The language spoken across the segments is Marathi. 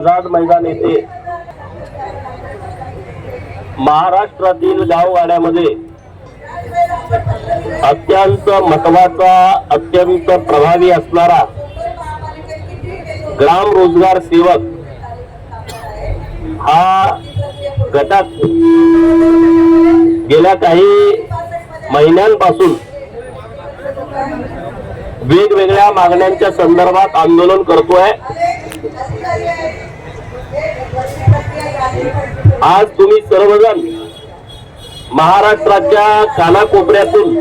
आझाद मैदान येथे महाराष्ट्रातील गावगाड्यामध्ये अत्यंत महत्त्वाचा अत्यंत प्रभावी असणारा ग्राम रोजगार सेवक हा गटात गेल्या काही महिन्यांपासून वेगवेगळ्या मागण्यांच्या संदर्भात आंदोलन करतोय. आज तुम्ही सर्वजण महाराष्ट्राच्या कानाकोपऱ्यातून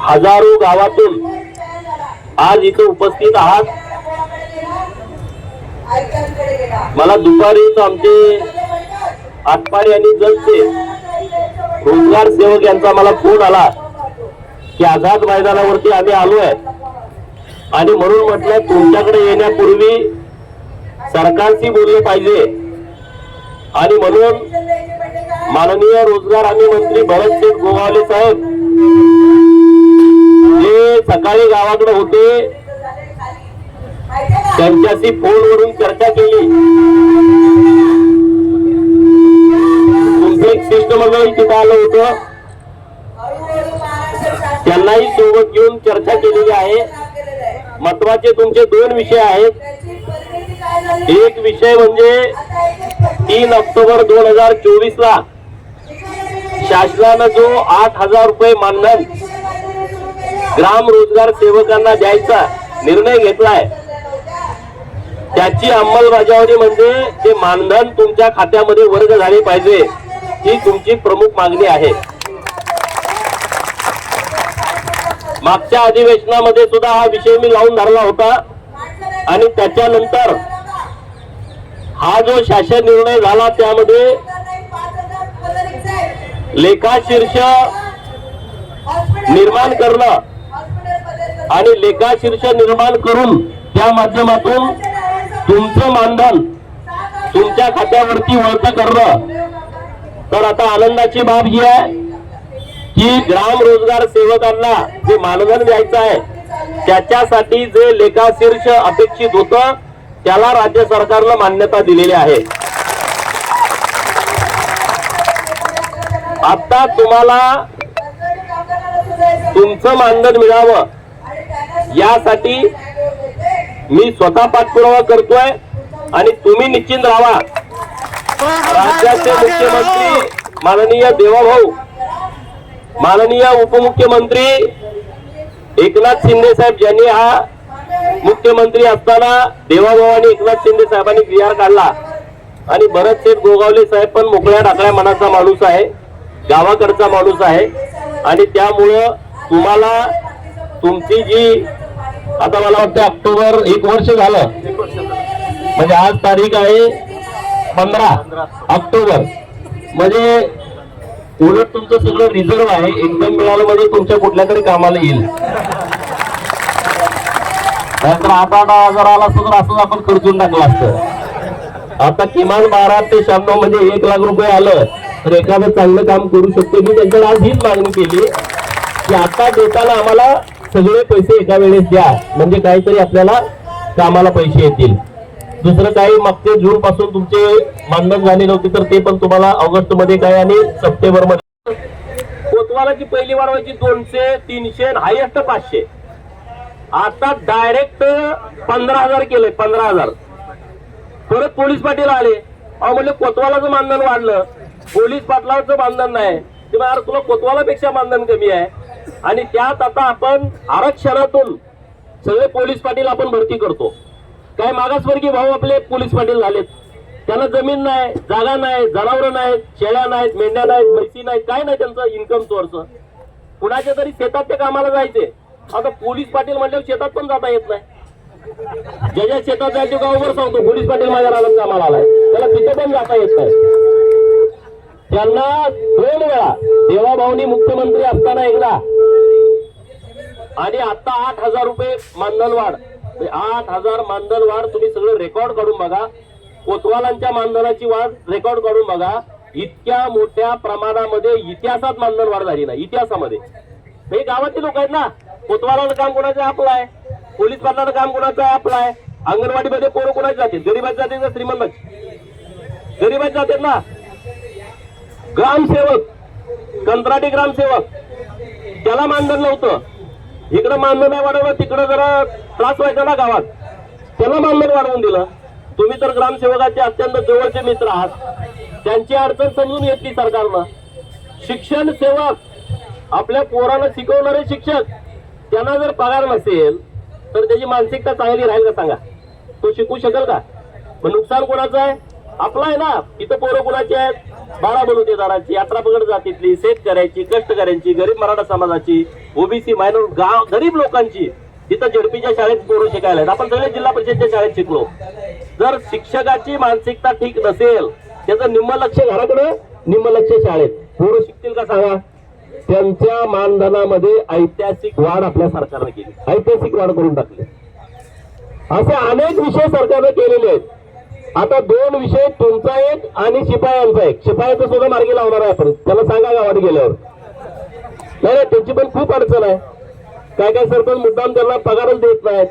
हजारो गावातून आज इथे उपस्थित आहात. मला दुपारीच आमचे आटपाडी आणि जगचे रोजगार सेवक यांचा मला फोन आला की आझाद मैदानावरती आम्ही आहे आणि म्हणून म्हटलं तुमच्याकडे येण्यापूर्वी सरकारशी बोलले पाहिजे. आणि म्हणून माननीय रोजगार हमी मंत्री भरतसिंग गोवाले साहेब जे सकाळी गावाकडे होते त्यांच्याशी फोनवरून चर्चा केली. तुमचं एक शिष्टमंडळ तिथं आलं होतं. त्यांनाही सोबत घेऊन चर्चा केलेली आहे. महत्त्वाचे तुमचे दोन विषय आहेत. एक विषय म्हणजे तीन ऑक्टोबर दोन हजार चोवीस ला शासनानं जो आठ हजार रुपये मानधन ग्राम रोजगार सेवकांना द्यायचा निर्णय घेतलाय त्याची अंमलबजावणी म्हणजे ते मानधन तुमच्या खात्यामध्ये वर्ग झाले पाहिजे ही तुमची प्रमुख मागणी आहे. मागच्या अधिवेशनामध्ये सुद्धा हा विषय मी लावून धरला होता आणि त्याच्यानंतर हा जो शासन निर्णय झाला त्यामध्ये लेखाशीर्ष निर्माण करणं आणि लेखाशीर्ष निर्माण करून त्या माध्यमातून तुमचं मानधन तुमच्या खात्यावरती वळत करणं. तर आता आनंदाची बाब ही आहे की ग्राम रोजगार सेवकांना जे मानधन द्यायचं आहे त्याच्यासाठी जे लेखाशीर्ष अपेक्षित होतं त्याला राज्य सरकारनं मान्यता दिलेली आहे. आता तुम्हाला तुमचं मानधन मिळावं यासाठी मी स्वतः पाठपुरावा करतोय आणि तुम्ही निश्चिंत राहा. राज्याचे मुख्यमंत्री माननीय देवाभाऊ माननीय उपमुख्यमंत्री एकनाथ शिंदे साहेब ज्यांनी हा मुख्यमंत्री असताना देवाभावानी एकनाथ शिंदे साहेबांनी विहार काढला. आणि भरत शेठ गोगावले साहेब पण मोकळ्या टाकळ्या मनाचा माणूस आहे गावाकडचा माणूस आहे. आणि त्यामुळं तुम्हाला तुमची जी आता मला वाटतं ऑक्टोबर एक वर्ष झालं. म्हणजे आज तारीख आहे पंधरा ऑक्टोबर. म्हणजे उलट तुमचं सगळं रिझर्व आहे. एकदम मिळालं म्हणजे तुमच्या कुठल्या तरी कामाला येईल. नाहीतर आठ आठ हजार आला असतो तर असंच आपण खर्चून टाकलं असतं. आता किमान बारा ते शहाण्णव म्हणजे एक लाख रुपये आलं तर एखादं चांगलं काम करू शकतो. मी त्यांच्याकडे आज हीच मागणी केली की आता देताना आम्हाला सगळे पैसे एका वेळेस द्या. म्हणजे काहीतरी आपल्याला कामाला पैसे येतील. दुसरं काही मागचे जून पासून तुमचे मानधन झाले नव्हते तर ते पण तुम्हाला ऑगस्टमध्ये काय आणि सप्टेंबरमध्ये कोतवालाची पहिली वाढवायची दोनशे तीनशे हायेस्ट पाचशे. आता डायरेक्ट पंधरा हजार केलंय पंधरा हजार. परत पोलीस पाटील आले. अहो म्हणले कोतवालाचं मानधन वाढलं. पोलीस पाटलाचं मानधन नाही. ते म्हणा, तुला कोतवालापेक्षा मानधन कमी आहे. आणि त्यात आता आपण आरक्षणातून सगळे पोलीस पाटील आपण भरती करतो. काय मागासवर्गीय भाऊ आपले पोलीस पाटील झालेत. त्यांना जमीन नाही जागा नाही जनावरं नाहीत शेळ्या नाहीत मेंढ्या नाहीत म्हैसी नाहीत काय नाही त्यांचं इन्कम सोर्स कुणाच्या तरी शेतात ते कामाला जायचे. आता पोलीस पाटील म्हटल्यावर शेतात पण जाता येत नाही. ज्याच्या शेतात जायचे गावभर सांगतो पोलीस पाटील माझ्या रानात कामाला आलाय. त्याला तिथे पण जाता येत नाही. त्यांना दोन वेळा देवाभाऊनी मुख्यमंत्री असताना एकदा आणि आता आठ हजार रुपये मानधन वाढ म्हणजे आठ हजार मानधन वाढ तुम्ही सगळं रेकॉर्ड काढून बघा. कोतवालांच्या मानधनाची वाढ रेकॉर्ड काढून बघा. इतक्या मोठ्या प्रमाणामध्ये इतिहासात मानधन वाढ झाली नाही इतिहासामध्ये. हे गावातले लोक आहेत ना कोतवालाचं काम कोणाचं आहे? आपलं आहे. पोलीस पाटलाचं काम कोणाचं आहे? आपलं आहे. अंगणवाडीमध्ये पोरं कोणाचे जातील गरीबाचे जातील का श्रीमंत गरीबाचे जातील ना? ग्रामसेवक. कंत्राटी ग्रामसेवक. त्याला मानधन नव्हतं. इकडं मानधन नाही वाढवलं तिकडं जरा त्रास व्हायचा ना गावात. त्याला मानधन वाढवून दिलं. तुम्ही तर ग्रामसेवकाचे अत्यंत जवळचे मित्र आहात. त्यांची अडचण समजून घेतली सरकारनं. शिक्षण सेवक. आपल्या पोराला शिकवणारे शिक्षक. त्यांना जर पगार नसेल तर त्याची मानसिकता चांगली राहील का सांगा? तो शिकू शकेल का? मग नुकसान कोणाचं आहे? आपलं आहे ना. इथं पोरं कोणाची आहेत? बारा बलुतेदाराची यात्रा पगड जातीतली शेतकऱ्याची कष्टकऱ्यांची गरीब मराठा समाजाची ओबीसी मायनर गाव गरीब लोकांची. तिथं झडपीच्या शाळेत पोरं शिकायला आहेत. आपण सगळे जिल्हा परिषदच्या शाळेत शिकलो. जर शिक्षकाची मानसिकता ठीक नसेल त्याचं निम्म लक्ष घराकडे निम्म लक्ष शाळेत. पोरं शिकतील का सांगा? त्यांच्या मानधनामध्ये ऐतिहासिक वाढ आपल्या सरकारने केली. ऐतिहासिक वाढ करून टाकली. असे अनेक विषय सरकारने केलेले आहेत. आता दोन विषय तुमचा एक आणि शिपायांचा एक. शिपायाचा सुद्धा मार्गी लावणार आहे आपण. त्याला सांगा गावात गेल्यावर. नाही नाही, त्यांची पण खूप अडचण आहे. काय काय सरपंच मुद्दाम त्यांना पगारच देत नाहीत.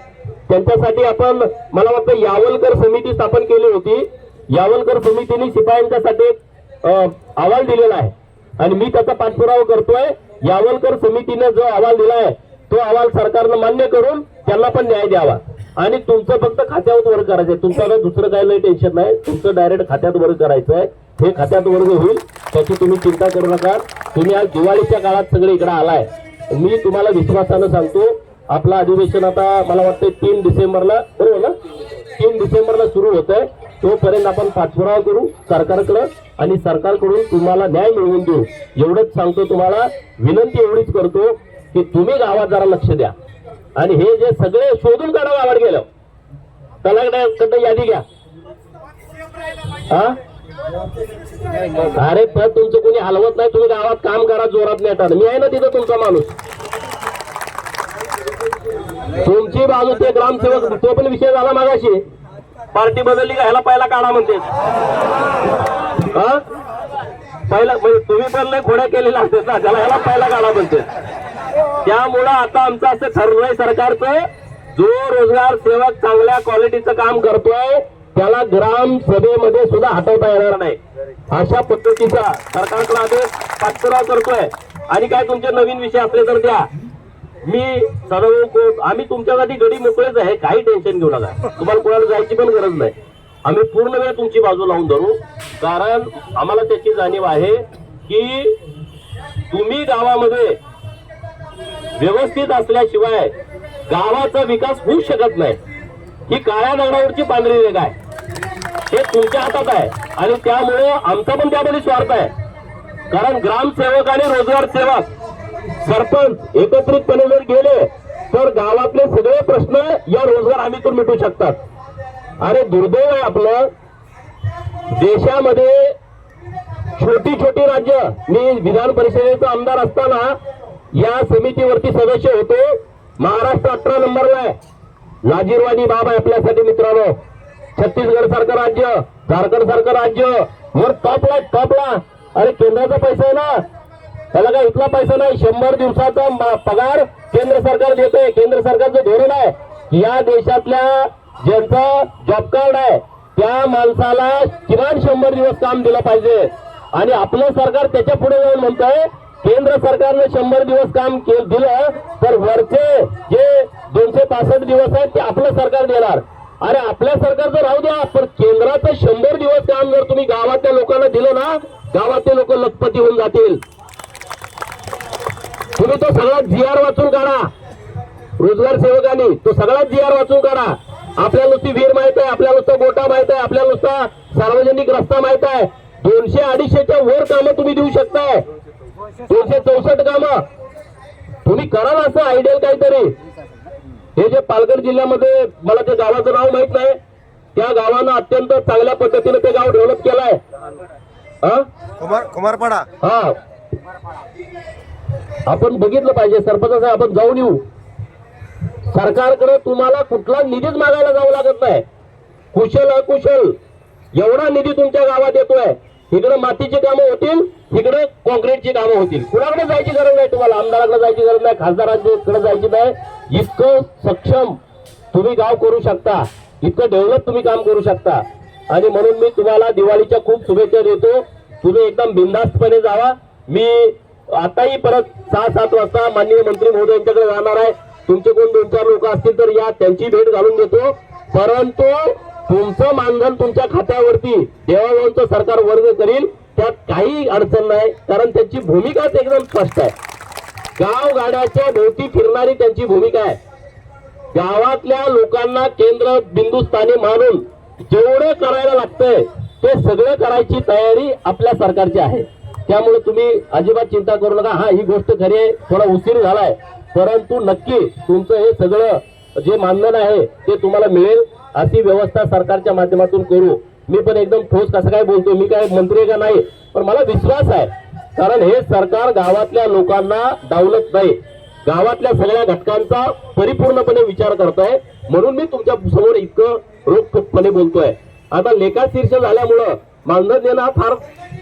त्यांच्यासाठी आपण मला वाटतं यावलकर समिती स्थापन केली होती. यावलकर समितीने शिपायांच्यासाठी एक अं, अहवाल दिलेला आहे. आणि मी त्याचा पाठपुरावा करतोय. यावलकर समितीने जो अहवाल दिलाय तो अहवाल सरकारनं मान्य करून त्यांना पण न्याय द्यावा. आणि तुमचं फक्त खात्यावर वर्ग करायचंय तुमचं दुसरं काही नाही टेन्शन नाही. तुमचं डायरेक्ट खात्यात वर्ग करायचं आहे हे खात्यात वर्ग होईल त्याची तुम्ही चिंता करू नका. तुम्ही आज दिवाळीच्या काळात सगळे इकडे आलाय. मी तुम्हाला विश्वासानं सांगतो आपलं अधिवेशन आता मला वाटतं तीन डिसेंबरला बरोबर ना? तीन डिसेंबरला सुरू होत आहे तोपर्यंत आपण पाठपुरावा करू सरकारकडे आणि सरकारकडून तुम्हाला न्याय मिळवून देऊ. एवढंच सांगतो तुम्हाला विनंती एवढीच करतो की तुम्ही गावात जरा लक्ष द्या. आणि हे जे सगळे शोधून काढा गावात गेलं त्याला यादी घ्या. हा अरे पण तुमचं कोणी हलवत नाही तुम्ही गावात काम करा जोरात नेटात मी आहे ना तिथं तुमचा माणूस. तुमची बाजू ते ग्रामसेवक तो पण विषय झाला मागाशी. पार्टी बदलली का? ह्याला पहिला काढा म्हणते. पहिला म्हणजे तुम्ही पण नाही खोड्या केलेल्या असतात ना त्याला ह्याला पहिला काढा म्हणते. त्यामुळं आता आमचं असं ठरलंय सरकारचं जो रोजगार सेवक चांगल्या क्वालिटीचं काम करतोय त्याला ग्राम सभेमध्ये सुद्धा हटवता येणार नाही. अशा पद्धतीचा सरकारकडे आदेश पाठपुरावा करतोय. आणि काय तुमचे नवीन विषय असले तर द्या. मी सर्व आम्ही तुमच्यासाठी गडी मोकळेच आहे काही टेन्शन घेऊ नका. तुम्हाला कोणाला जायची पण गरज नाही. आम्ही पूर्ण वेळ तुमची बाजू लावून धरू. कारण आम्हाला त्याची जाणीव आहे की तुम्ही गावामध्ये व्यवस्थित असल्याशिवाय गावाचा विकास होऊ शकत नाही. ही काळ्या दगडावरची पांढरी रेग आहे. हे तुमच्या हातात आहे. आणि त्यामुळे आमचा पण त्यामध्ये स्वार्थ आहे. कारण ग्रामसेवक आणि रोजगार सेवक सरपंच एकत्रितपणे जर गेले तर गावातले सगळे प्रश्न या रोजगार हमीतून मिटू शकतात. अरे दुर्दैव आहे आपलं. देशामध्ये छोटी छोटी राज्य मी विधान परिषदेचा आमदार असताना या समितीवरती सदस्य होतो. महाराष्ट्र अठरा नंबरला आहे. लाजीरवादी बाब आहे आपल्यासाठी मित्रांनो. छत्तीसगड सारखं राज्य झारखंड सारखं राज्य. वर टॉपला टॉपला. अरे केंद्राचा पैसा आहे ना. त्याला काय इथला पैसा नाही शंभर दिवसाचा पगार केंद्र सरकार देतोय. केंद्र सरकारचं धोरण आहे या देशातल्या ज्यांचा जॉब कार्ड आहे त्या माणसाला किमान शंभर दिवस काम दिलं पाहिजे. आणि आपलं सरकार त्याच्या पुढे जाऊन म्हणतंय केंद्र सरकारने शंभर दिवस काम दिलं तर वरचे जे दोनशे पासष्ट दिवस आहेत ते आपलं सरकार देणार. अरे आपल्या सरकारचं राहू द्या पण केंद्राचं शंभर दिवस काम जर तुम्ही गावातल्या लोकांना दिलं ना गावातले लोक लखपती होऊन जातील. तुम्ही तो सगळा जी आर वाचून काढा. रोजगार सेवकांनी तो सगळा जी आर वाचून काढा. आपल्याला नुसती वीर माहीत आहे आपल्याला नुसतं गोटा माहीत आहे आपल्याला नुसता सार्वजनिक रस्ता माहीत आहे. दोनशे अडीचशेच्या वर कामं तुम्ही देऊ शकताय. दोनशे चौसष्ट कामं. तुम्ही करा ना असं आयडियल काहीतरी. हे जे पालघर जिल्ह्यामध्ये मला त्या गावाचं नाव माहीत नाही त्या गावानं अत्यंत चांगल्या पद्धतीने ते गाव डेव्हलप केलंय. हा? कुमार कुमारपाडा. हा. आपण बघितलं पाहिजे सरपंच साहेब आपण जाऊन येऊ. सरकारकडे तुम्हाला कुठला निधीच मागायला जावं लागत नाही. कुशल अकुशल एवढा निधी तुमच्या गावात येतोय. इकडे मातीची कामं होतील इकडे कॉन्क्रीटची कामं होतील. कुणाकडे जायची गरज नाही तुम्हाला आमदाराकडे जायची गरज नाही खासदारांकडे जायची नाही. इतकं सक्षम तुम्ही गाव करू शकता इतकं डेव्हलप तुम्ही काम करू शकता. आणि म्हणून मी तुम्हाला दिवाळीच्या खूप शुभेच्छा देतो. तुम्ही एकदम बिंदास्तपणे जावा. मी आताही परत सहा सात वाजता माननीय मंत्री महोदयांच्याकडे जाणार आहे. तुमचे कोण दोन चार लोक असतील तर या त्यांची भेट घालून देतो. परंतु तुमचं मानधन तुमच्या खात्यावरती देवाभावांचं सरकार वर्ग करील त्यात काही अडचण नाही कारण त्यांची भूमिकाच एकदम स्पष्ट आहे. गाव गाड्याच्या भोवती फिरणारी त्यांची भूमिका आहे. गावातल्या लोकांना केंद्र बिंदुस्थानी मानून जेवढं करायला लागतंय ते सगळं करायची तयारी आपल्या सरकारची आहे. त्यामुळे तुम्ही अजिबात चिंता करू नका. हा ही गोष्ट खरी आहे. थोडा उशीर झालाय. परंतु नक्की तुमचं हे सगळं जे मानधन आहे ते तुम्हाला मिळेल. अशी व्यवस्था सरकारच्या माध्यमातून करू. मी पण एकदम ठोस कसं काय बोलतो मी काय मंत्री आहे का नाही पण मला विश्वास आहे. कारण हे सरकार गावातल्या लोकांना डावलत नाही. गावातल्या सगळ्या घटकांचा परिपूर्णपणे विचार करतोय. म्हणून मी तुमच्यासमोर इतकं रोखपणे बोलतोय. आता लेखा शीर्ष झाल्यामुळं मानधन देणं हा फार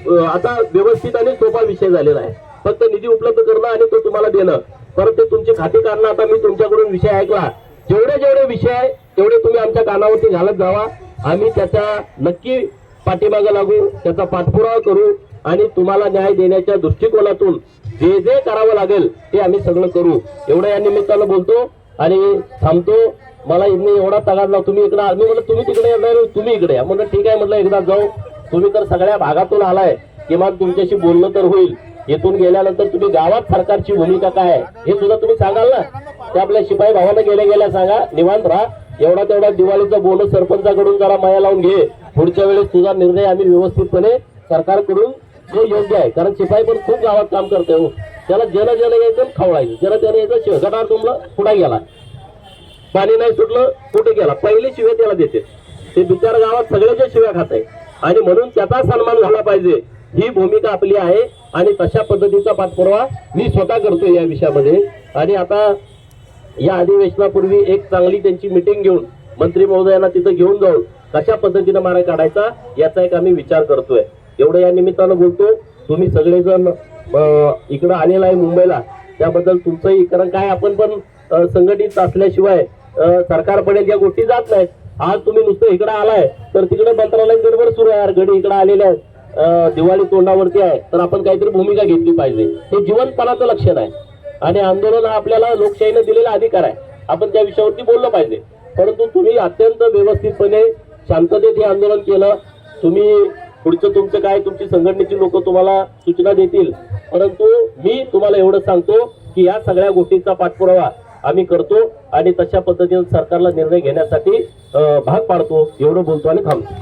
आता व्यवस्थित आणि सोपा विषय झालेला आहे. फक्त निधी उपलब्ध करणं आणि तो तुम्हाला देणं. परत ते तुमची खाती काढणं आता मी तुमच्याकडून विषय ऐकला. जेवढे जेवढे विषय आहे तेवढे तुम्ही आमच्या कानावरती घालत जावा. आम्ही त्याच्या नक्की पाठीमागे लागू त्याचा पाठपुरावा करू आणि तुम्हाला न्याय देण्याच्या दृष्टिकोनातून जे जे करावं लागेल ते आम्ही सगळं करू. एवढं या निमित्तानं बोलतो आणि थांबतो. मला इथनं एवढा तगादला तुम्ही इकडे मी म्हटलं तुम्ही तिकडे येणार तुम्ही इकडे या. म्हटलं ठीक आहे म्हटलं एकदा जाऊ. तुम्ही तर सगळ्या भागातून आलाय. किमान तुमच्याशी बोलणं तर होईल. इथून गेल्यानंतर तुम्ही गावात सरकारची भूमिका काय आहे हे सुद्धा तुम्ही सांगाल ना? ते आपल्या शिपाई भावानं गेल्या गेल्या सांगा. निवांत राहा. एवढा तेवढा दिवाळीचा बोनस सरपंचाकडून जरा माया लावून घे. पुढच्या वेळेस तुझा निर्णय आम्ही व्यवस्थितपणे सरकारकडून जो योग्य आहे. कारण शिपाई पण खूप गावात काम करते हो. त्याला जन जन यायचं खवळायचं. जन जन यायचं शिव गटार तुमला पुढे गेला. पाणी नाही सुटलं कुठे गेला? पहिले शिव्या त्याला देते. ते बिचार गावात सगळ्याच्या शिव्या खात आहे आणि म्हणून त्याचा सन्मान झाला पाहिजे. ही भूमिका आपली आहे आणि तशा पद्धतीचा पाठपुरावा मी स्वतः करतो या विषयामध्ये. आणि आता या अधिवेशनापूर्वी एक चांगली त्यांची मिटिंग घेऊन मंत्री महोदयांना तिथं घेऊन जाऊन कशा पद्धतीनं मारा काढायचा याचा एक आम्ही विचार करतोय. एवढं या निमित्तानं बोलतो. तुम्ही सगळेजण इकडं आलेला आहे मुंबईला. त्याबद्दल तुमचंही कारण काय आपण पण संघटित असल्याशिवाय सरकार पडेल या गोष्टी जात नाहीत. आज तुम्ही नुसतं इकडं आलाय तर तिकडे मंत्रालय गडबड सुरू आहे यार गडी इकडे आलेले आहेत. दिवाळी तोंडावरती आहे. तर आपण काहीतरी भूमिका घेतली पाहिजे. हे जीवनपणाचं लक्षण आहे. आणि आंदोलन हा आपल्याला लोकशाहीने दिलेला अधिकार आहे. आपण त्या विषयावरती बोललं पाहिजे. परंतु तुम्ही अत्यंत व्यवस्थितपणे शांततेत हे आंदोलन केलं. तुम्ही पुढचं तुमचं काय तुमची संघटनेची लोक तुम्हाला सूचना देतील. परंतु मी तुम्हाला एवढं सांगतो की या सगळ्या गोष्टींचा पाठपुरावा आम्ही करतो आणि तशा पद्धतीने सरकारला निर्णय घेण्यासाठी भाग पाडतो एवढं बोलतो आणि थांबतो.